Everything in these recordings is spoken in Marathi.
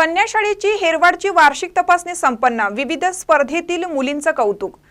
कन्याशाळेची हेरवाडची वार्षिक तपासणी संपन्न विविध स्पर्धेतील मुलींचं कौतुक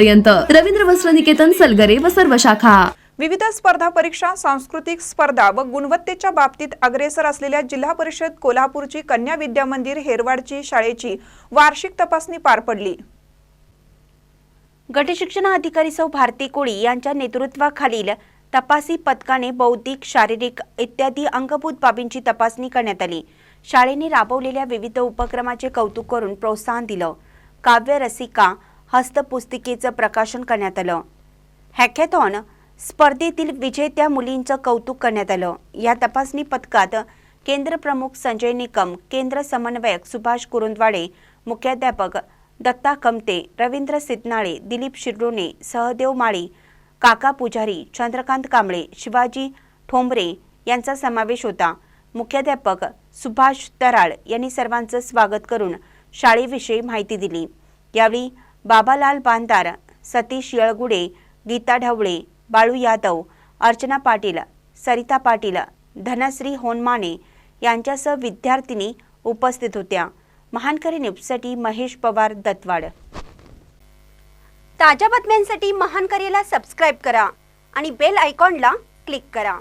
पर्यंत रवींद्र वस्त्र निकेतन सलगरे व सर्व शाखा. विविध स्पर्धा परीक्षा सांस्कृतिक स्पर्धा व गुणवत्तेच्या बाबतीत अग्रेसर असलेल्या जिल्हा परिषद कोल्हापूरची कन्या विद्या मंदिर हेरवाडची शाळेची वार्षिक तपासणी पार पडली. गटशिक्षण अधिकारी सौ भारती कोळी यांच्या नेतृत्वाखालील तपासी पथकाने बौद्धिक शारीरिक इत्यादी अंगभूत बाबींची तपासणी करण्यात आली. शाळेने राबवलेल्या विविध उपक्रमाचे कौतुक करून प्रोत्साहन दिलं. काव्य रसिका हस्तपुस्तिकेचं प्रकाशन करण्यात आलं. हॅकॅथॉन स्पर्धेतील विजेत्या मुलींचं कौतुक करण्यात आलं. या तपासणी पथकात केंद्र प्रमुख संजय निकम केंद्र समन्वयक सुभाष कुरुंदवाडे मुख्याध्यापक दत्ता कमते रवींद्र सितनाळे दिलीप शिरोणे सहदेव माळी काका पुजारी चंद्रकांत कांबळे शिवाजी ठोंबरे यांचा समावेश होता. मुख्याध्यापक सुभाष तराळ यांनी सर्वांचं स्वागत करून शाळेविषयी माहिती दिली. यावेळी बाबालाल बांदार सतीश येळगुडे गीता ढवळे बाळू यादव अर्चना पाटील सरिता पाटील धनश्री होनमाने यांच्यासह विद्यार्थिनी उपस्थित होत्या. महानकरी न्यूजसाठी महेश पवार दत्वाड ताज्या बातम्यांसाठी महानकरीला सबस्क्राईब करा आणि बेल आयकॉनला क्लिक करा.